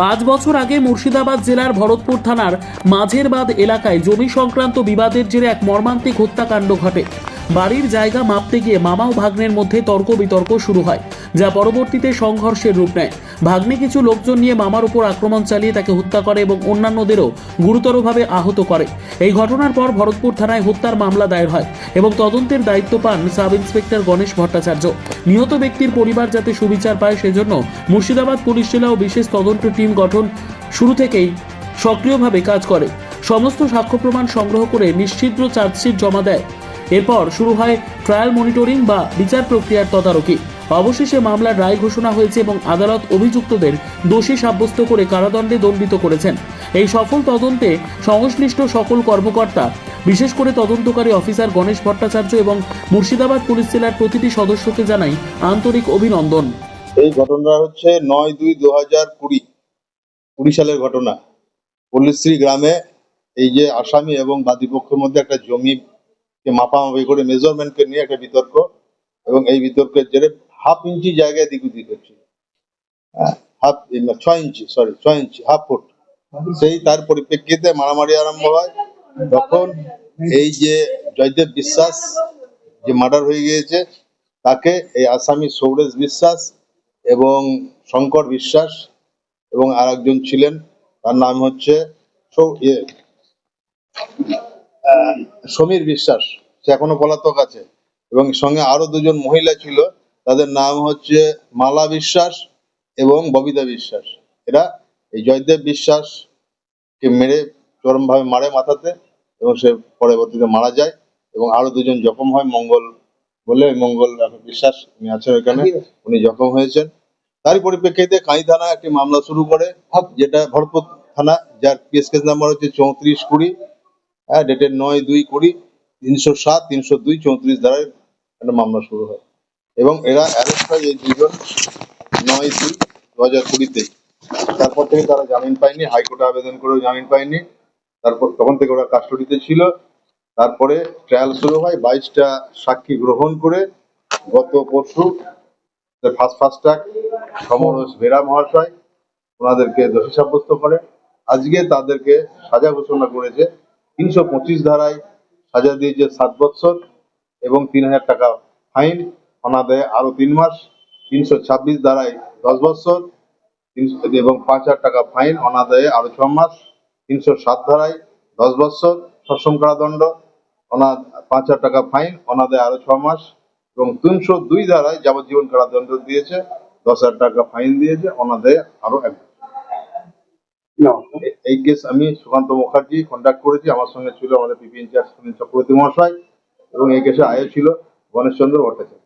পাঁচ বছর আগে মুর্শিদাবাদ জেলার ভরতপুর থানার মাঝেরবাদ এলাকায় জমি সংক্রান্ত বিবাদের জেরে এক মর্মান্তিক হত্যাকাণ্ড ঘটে। বাড়ির জায়গা মাপতে গিয়ে মামা ও ভাগ্নের মধ্যে তর্ক বিতর্ক শুরু হয়, যা পরবর্তীতে সংঘর্ষের রূপ নেয়। ভাগ্নে কিছু লোকজন নিয়ে মামার উপর আক্রমণ চালিয়ে তাকে হত্যা করে এবং অন্যান্যদেরও গুরুতরভাবে আহত করে। এই ঘটনার পর ভরতপুর থানায় হত্যার মামলা দায়ের হয় এবং তদন্তের দায়িত্ব পান সাব ইন্সপেক্টর গণেশ ভট্টাচার্য। নিহত ব্যক্তির পরিবার যাতে সুবিচার পায় সেজন্য মুর্শিদাবাদ পুলিশ জেলা ও বিশেষ তদন্ত টিম গঠন শুরু থেকেই সক্রিয়ভাবে কাজ করে। সমস্ত সাক্ষ্য প্রমাণ সংগ্রহ করে নিশ্চিদ্র চার্জশিট জমা দেয়। এরপর শুরু হয় ট্রায়াল মনিটরিং বা বিচার প্রক্রিয়ার তদারকি। অবশেষে মামলার রায় ঘোষণা হয়েছে এবং আদালত অভিযুক্তদের দোষী সাব্যস্ত করে কারাদণ্ডে দণ্ডিত করেছেন। এই সফল তদন্তে সংশ্লিষ্ট সকল কর্মকর্তা, বিশেষ করে তদন্তকারী অফিসার গণেশ ভট্টাচার্য এবং মুর্শিদাবাদ পুলিশ জেলার প্রতিটি সদস্যকে জানাই আন্তরিক অভিনন্দন। এই ঘটনা হচ্ছে নয় দুই দু হাজার কুড়ি কুড়ি সালের ঘটনা। পল্লীশ্রী গ্রামে এই যে আসামি এবং বাদীপক্ষের মধ্যে একটা জমিকে মাপামাপি করে মেজারমেন্টকে নিয়ে একটা বিতর্ক এবং এই বিতর্কের জেরে হাফ ইঞ্চি জায়গায় দিক উদিক হচ্ছিল হাফ ছয় ইঞ্চি সরি ছয় ইঞ্চি, হাফ ফুট। সেই তার পরিপ্রেক্ষিতে মারামারি আরম্ভ হয়। তখন এই যে জয়দেব বিশ্বাস যে মার্ডার হয়ে গিয়েছে, তাকে এই আসামি সৌরেশ বিশ্বাস এবং শঙ্কর বিশ্বাস এবং আর একজন ছিলেন, তার নাম হচ্ছে সমীর বিশ্বাস। সে এখনও পলাতক আছে। এবং সঙ্গে আরও দুজন মহিলা ছিল তাদের নাম হচ্ছে মালা বিশ্বাস এবং ববিতা বিশ্বাস। এরা এই জয়দেব বিশ্বাস কে মেরে চরমভাবে মারে মাথাতে এবং সে পরবর্তীতে মারা যায় এবং আরও দুজন জখম হয় মঙ্গল বলে মঙ্গল বিশ্বাস উনি আছেন ওখানে উনি জখম হয়েছেন। তারই পরিপ্রেক্ষিতে কাঁই থানা একটি মামলা শুরু করে যেটা ভরপুর থানা যার কেস কেস নাম্বার হচ্ছে চৌত্রিশ কুড়ি হ্যাঁ ডেটের নয় দুই কুড়ি তিনশো সাত তিনশো দুই চৌত্রিশ ধারায় একটা মামলা শুরু হয়। এবং এরা অ্যারেস্ট হয় এই দুজন নয় দুই দু হাজার কুড়িতে। তারপর থেকে তারা জামিন পায়নি, হাইকোর্টে আবেদন করেও জামিন পায়নি। তারপর তখন থেকে ওরা কাস্টডিতে ছিল। তারপরে ট্রায়াল শুরু হয়, বাইশটা সাক্ষী গ্রহণ করে গত পরশু first first track Samaras Bera মহাশয়, ওনাদেরকে দোষী সাব্যস্ত করে। আজকে তাদেরকে সাজা ঘোষণা করেছে, তিনশো পঁচিশ ধারায় সাজা দিয়েছে সাত বৎসর এবং তিন হাজার টাকা ফাইন। অনাদায়ে আরও তিন মাস, তিনশো ছাব্বিশ ধারায় দশ তিনশো এবং পাঁচ হাজার টাকা ফাইন, অনাদায়ে আরও ছ মাস, তিনশো সাত ধারায় দশ বৎসর সশ্রম কারাদণ্ড অনা পাঁচ হাজার টাকা ফাইন, অনাদায়ে আরও ছ মাস, এবং তিনশো দুই ধারায় যাবজ্জীবন কারাদণ্ড দিয়েছে, দশ হাজার টাকা ফাইন দিয়েছে, অনাদায়ে আরও এক এই কেস আমি সুকান্ত মুখার্জি কন্ট্যাক্ট করেছি, আমার সঙ্গে ছিল আমাদের পিপি ইনচার্জ চক্রবর্তী মহাশয়, এবং এই কেসে আয়ও ছিল গণেশ চন্দ্র ভট্টাচার্য।